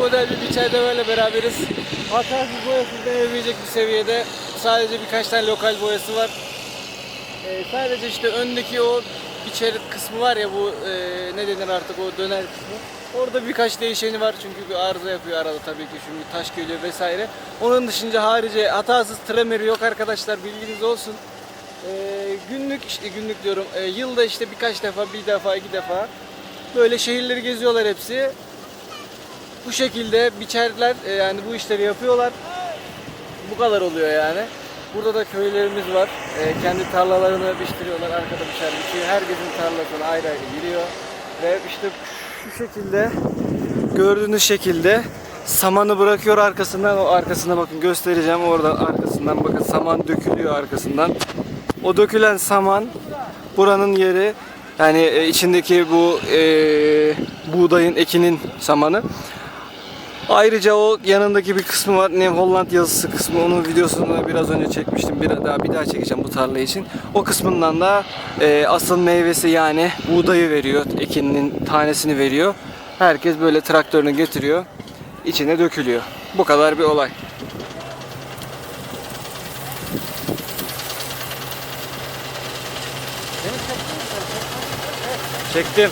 model bir biçerdeverle beraberiz. Hatasız boyasız deneyebilecek bir seviyede. Sadece birkaç tane lokal boyası var. Ee, sadece işte öndeki o biçer kısmı var ya bu e, ne denir artık o döner kısmı. Orada birkaç değişeni var çünkü bir arıza yapıyor arada tabii ki çünkü taş geliyor vesaire. Onun dışında harici hatasız tremeri yok arkadaşlar bilginiz olsun. Ee, günlük işte günlük diyorum e, yılda işte birkaç defa bir defa iki defa böyle şehirleri geziyorlar hepsi. Bu şekilde biçerler e, yani bu işleri yapıyorlar. Bu kadar oluyor yani. Burada da köylerimiz var. E, kendi tarlalarını biçtiriyorlar. Arkada biçer biçiyor. Herkesin tarlasına ayrı ayrı giriyor. Ve işte şu şekilde gördüğünüz şekilde samanı bırakıyor arkasından. O arkasına bakın göstereceğim. Oradan arkasından bakın saman dökülüyor arkasından. O dökülen saman buranın yeri yani e, içindeki bu e, buğdayın ekinin samanı. Ayrıca o yanındaki bir kısmı var. New Holland yazısı kısmı. Onun videosunu biraz önce çekmiştim. Bir daha bir daha çekeceğim bu tarla için. O kısmından da e, asıl meyvesi yani buğdayı veriyor. Ekinin tanesini veriyor. Herkes böyle traktörünü getiriyor. içine dökülüyor. Bu kadar bir olay. Çektim.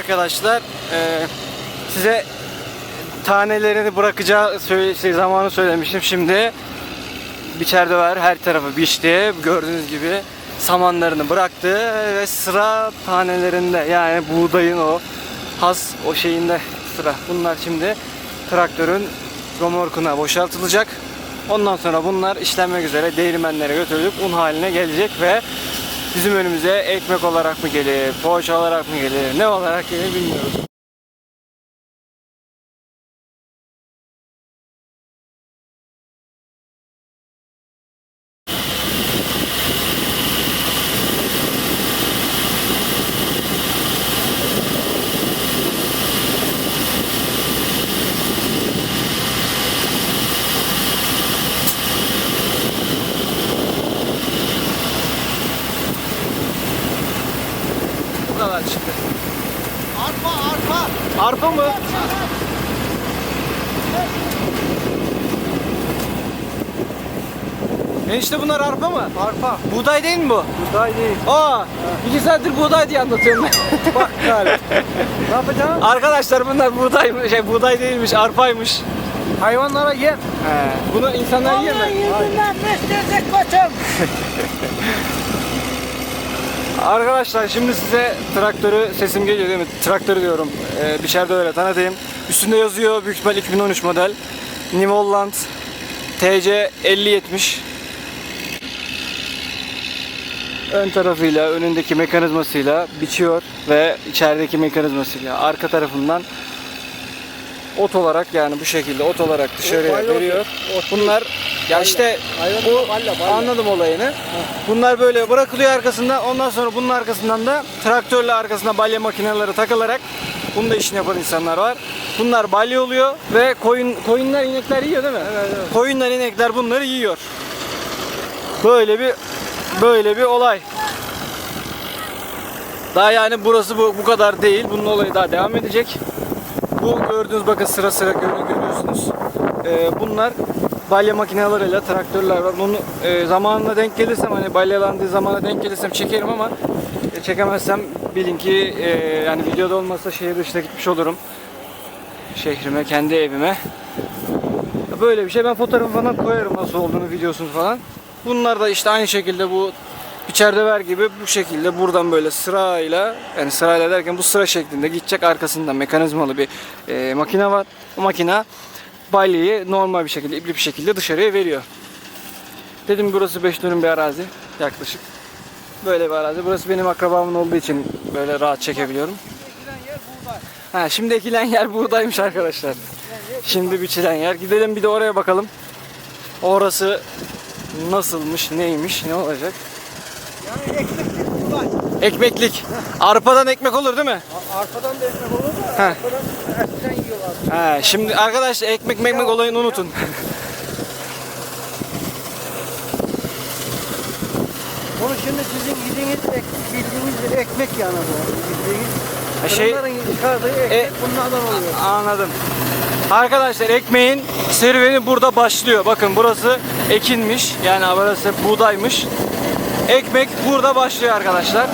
Evet arkadaşlar eee, size tanelerini bırakacağı söyle- şey, zamanı söylemiştim. Şimdi biçerde var her tarafı biçti. Gördüğünüz gibi samanlarını bıraktı ve sıra tanelerinde yani buğdayın o has o şeyinde sıra. Bunlar şimdi traktörün romorkuna boşaltılacak. Ondan sonra bunlar işlenmek üzere değirmenlere götürülüp un haline gelecek ve bizim önümüze ekmek olarak mı gelir, poğaça olarak mı gelir, ne olarak gelir bilmiyoruz. Bu kadar çıktı. Arpa arpa. Arpa mı? Enişte bunlar arpa mı? Arpa. Buğday değil mi bu? Buğday değil. Aa, iki saattir buğday diye anlatıyorum ben. Bak galiba. ne yapacaksın? Arkadaşlar bunlar buğday şey buğday değilmiş, arpaymış. Hayvanlara yem. He. Bunu insanlar yiyor mu? yüzünden müstürdük koçum. Arkadaşlar şimdi size traktörü sesim geliyor değil mi? Traktörü diyorum. Ee, dışarıda öyle tanıtayım. Üstünde yazıyor büyük ihtimal 2013 model. New Holland TC 5070. Ön tarafıyla, önündeki mekanizmasıyla biçiyor ve içerideki mekanizmasıyla arka tarafından ot olarak yani bu şekilde ot olarak dışarıya balya veriyor. ot, Bunlar ya işte bu balya, balya. anladım olayını. Bunlar böyle bırakılıyor arkasında. Ondan sonra bunun arkasından da traktörle arkasına balya makineleri takılarak bunun da işini yapan insanlar var. Bunlar balya oluyor ve koyun koyunlar inekler yiyor değil mi? Evet, evet. Koyunlar inekler bunları yiyor. Böyle bir böyle bir olay. Daha yani burası bu, bu kadar değil. Bunun olayı daha devam edecek. Bu gördüğünüz bakın sıra sıra gör- görüyorsunuz. Ee, bunlar balya makineleriyle traktörler var. Bunu e, zamanına denk gelirsem hani balyalandığı zamana denk gelirsem çekerim ama e, çekemezsem bilin ki e, yani videoda olmasa şehir dışına gitmiş olurum. Şehrime, kendi evime. Böyle bir şey. Ben fotoğrafı falan koyarım nasıl olduğunu, videosunu falan. Bunlar da işte aynı şekilde bu içeride ver gibi bu şekilde buradan böyle sırayla yani sırayla derken bu sıra şeklinde gidecek arkasında mekanizmalı bir e, makine var. O makine balyayı normal bir şekilde ipli bir şekilde dışarıya veriyor. Dedim burası 5 dönüm bir arazi. yaklaşık. Böyle bir arazi. Burası benim akrabamın olduğu için böyle rahat çekebiliyorum. Ha, şimdi ekilen yer buğdaymış arkadaşlar. Şimdi biçilen yer. Gidelim bir de oraya bakalım. Orası nasılmış, neymiş, ne olacak? Yani ekmeklik buğday. Ekmeklik. Arpadan ekmek olur değil mi? Arpadan da ekmek olur da Heh. arpadan eskiden yiyorlar. Ha, şimdi arkadaşlar ekmek mekmek olayını unutun. Bunu şimdi sizin yediğiniz ek, bildiğiniz bir ekmek yani bu. Bildiğiniz. Şey- çıkardığı ekmek E- bunlardan oluyor. Anladım. Arkadaşlar ekmeğin serüveni burada başlıyor. Bakın burası ekinmiş. Yani burası buğdaymış. Ekmek burada başlıyor arkadaşlar.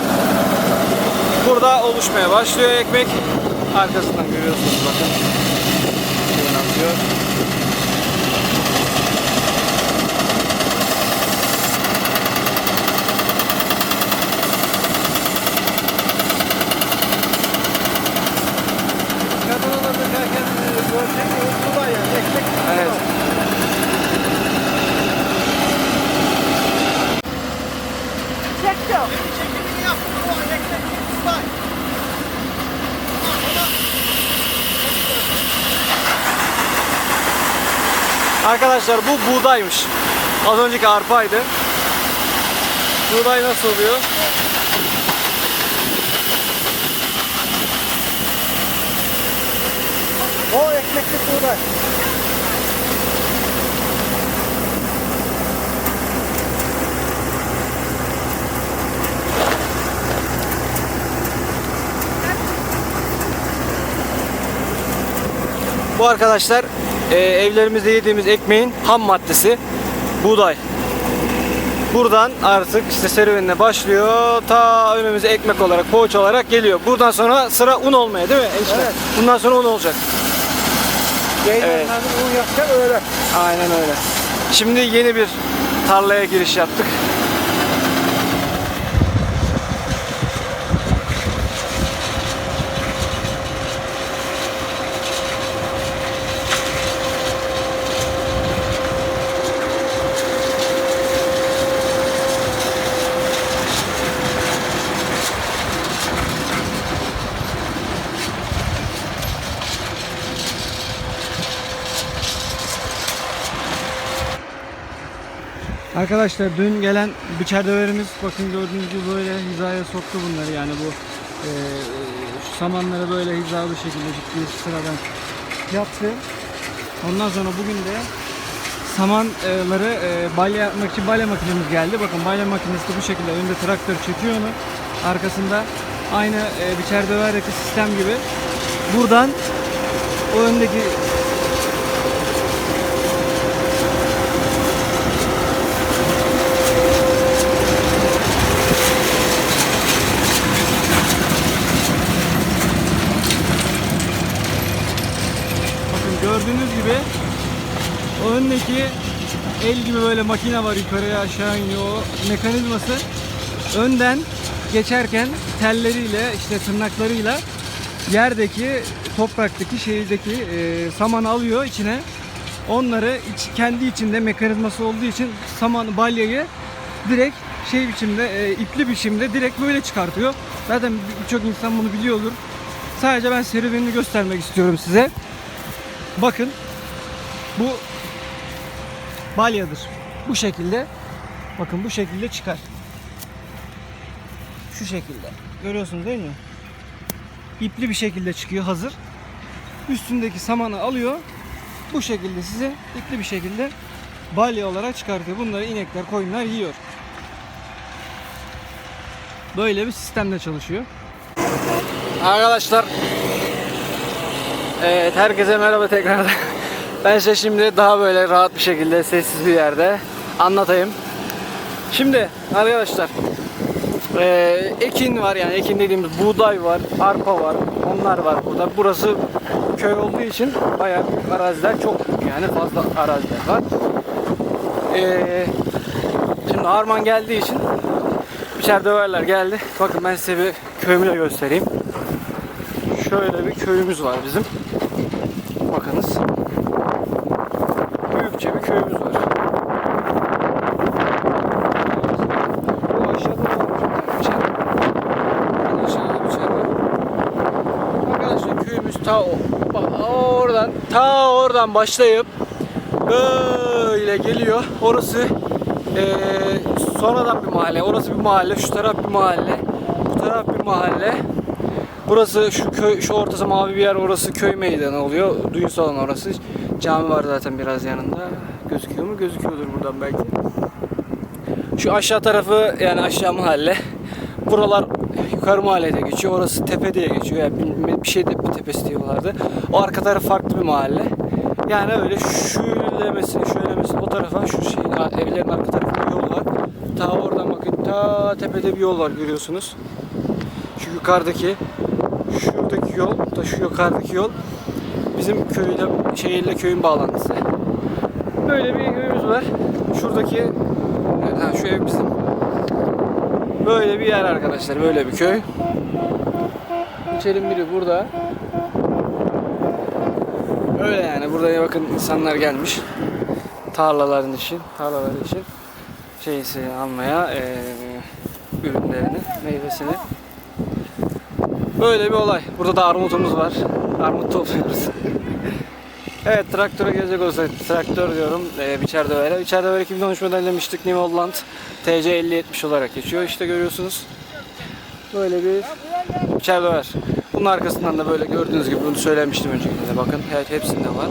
Burada oluşmaya başlıyor ekmek. Arkasından görüyorsunuz bakın. Şuradan atıyor. Kadına da bakarken e, görsek o buğday yani ekmek. Evet. Çektim. Çekimini yaptım o ekmek buğday. Arkadaşlar bu buğdaymış. Az önceki arpaydı. Buğday nasıl oluyor? O ekmeklik buğday. Bu arkadaşlar e, evlerimizde yediğimiz ekmeğin ham maddesi buğday. Buradan artık işte serüvenine başlıyor. Ta önümüze ekmek olarak, poğaça olarak geliyor. Buradan sonra sıra un olmaya değil mi? enişte? Evet. Bundan sonra un olacak. Yayınlardan un yapacak öyle. Aynen öyle. Şimdi yeni bir tarlaya giriş yaptık. Arkadaşlar dün gelen biçer döverimiz bakın gördüğünüz gibi böyle hizaya soktu bunları yani bu e, şu samanları böyle hizalı şekilde ciddi sıradan yaptı. Ondan sonra bugün de samanları e, balya yapmak için balya makinemiz geldi. Bakın balya makinesi de bu şekilde önde traktör çekiyor onu. Arkasında aynı e, biçer döverdeki sistem gibi buradan o öndeki Bakın gördüğünüz gibi o öndeki el gibi böyle makine var yukarıya aşağı iniyor. O mekanizması önden geçerken telleriyle işte tırnaklarıyla yerdeki topraktaki şeydeki e, samanı alıyor içine. Onları iç, kendi içinde mekanizması olduğu için saman balyayı direkt şey biçimde e, ipli biçimde direkt böyle çıkartıyor. Zaten birçok insan bunu biliyordur. Sadece ben serüvenini göstermek istiyorum size. Bakın bu balyadır. Bu şekilde bakın bu şekilde çıkar. Şu şekilde. Görüyorsunuz değil mi? İpli bir şekilde çıkıyor hazır. Üstündeki samanı alıyor. Bu şekilde size ipli bir şekilde balya olarak çıkartıyor. Bunları inekler, koyunlar yiyor. Böyle bir sistemle çalışıyor. Arkadaşlar Evet herkese merhaba tekrardan. Ben size şimdi daha böyle rahat bir şekilde sessiz bir yerde anlatayım. Şimdi arkadaşlar eee, ekin var yani ekin dediğimiz buğday var, arpa var, onlar var burada. Burası köy olduğu için bayağı büyük araziler çok büyük yani fazla araziler var. Eee, şimdi harman geldiği için içeride döverler geldi. Bakın ben size bir köyümü de göstereyim. Şöyle bir köyümüz var bizim. Bakınız. Büyükçe bir köyümüz var. ta o- bak, oradan ta oradan başlayıp böyle geliyor. Orası eee sonradan bir mahalle. Orası bir mahalle. Şu taraf bir mahalle. Bu taraf bir mahalle. Burası şu köy, şu ortası mavi bir yer. Orası köy meydanı oluyor. Düğün salonu orası. Cami var zaten biraz yanında. Gözüküyor mu? Gözüküyordur buradan belki. Şu aşağı tarafı yani aşağı mahalle. Buralar yukarı mahallede geçiyor. Orası tepe diye geçiyor. Yani bir, bir şey de bir tepesi diyorlardı. O arka taraf farklı bir mahalle. Yani öyle şöylemesi, şöylemesi o tarafa şu şeyin evlerin arka tarafında yol var. Ta oradan bakın ta tepede bir yol var görüyorsunuz. Şu yukarıdaki şuradaki yol da şu yukarıdaki yol bizim köyle şehirle köyün bağlantısı. Böyle bir köyümüz var. Şuradaki ha, şu ev bizim. Böyle bir yer arkadaşlar. Böyle bir köy. İçerim biri burada. Öyle yani. Burada bakın insanlar gelmiş. Tarlaların için, tarlaları için şeysi almaya eee ürünlerini, meyvesini. Böyle bir olay. Burada da armutumuz var. Armut topluyoruz. evet traktöre gelecek olursak traktör diyorum e, biçer dövere. Biçer dövere 2013 modellemiştik New Holland TC 5070 olarak geçiyor. İşte görüyorsunuz. Böyle bir biçer döver. Bunun arkasından da böyle gördüğünüz gibi bunu söylemiştim öncekinde bakın. Evet hepsinde var.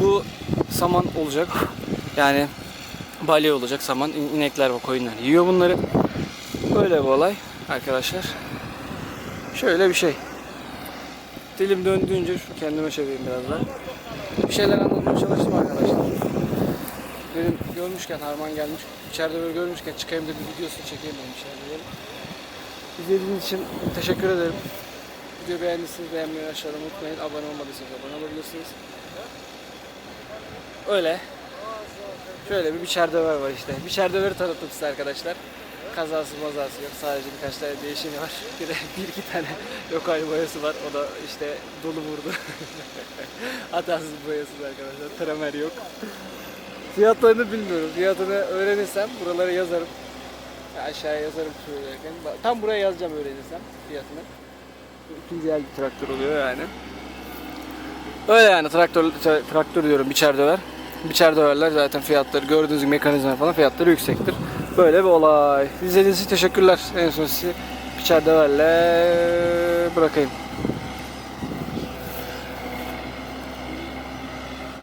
Bu saman olacak. Yani balya olacak saman. İn- İnekler ve koyunlar yiyor bunları. Böyle bir olay arkadaşlar. Şöyle bir şey. Dilim döndüğünce şu kendime çevireyim biraz daha. Bir şeyler anlatmaya çalıştım arkadaşlar. Dedim görmüşken Harman gelmiş, içeride böyle görmüşken çıkayım da bir videosunu çekeyim dedim içeride. İzlediğiniz için teşekkür ederim. Videoyu beğendiyseniz beğenmeyi aşağıdan unutmayın. Abone olmadıysanız abone olabilirsiniz. Öyle. Şöyle bir biçer döver var işte. Biçer döveri tanıttım size arkadaşlar. Kazası mazası yok. Sadece birkaç tane değişeni var. Bir de bir iki tane lokal boyası var. O da işte dolu vurdu. Hatasız boyası arkadaşlar. Tramer yok. Fiyatlarını bilmiyorum. Fiyatını öğrenirsem buralara yazarım. Aşağıya yazarım söylerken. Tam buraya yazacağım öğrenirsem fiyatını. İkinci el bir traktör oluyor yani. Öyle yani traktör tra- traktör diyorum biçer döver. Biçer döverler zaten fiyatları gördüğünüz gibi mekanizma falan fiyatları yüksektir. Böyle bir olay. İzlediğiniz için teşekkürler. En son sizi biçer döverle bırakayım.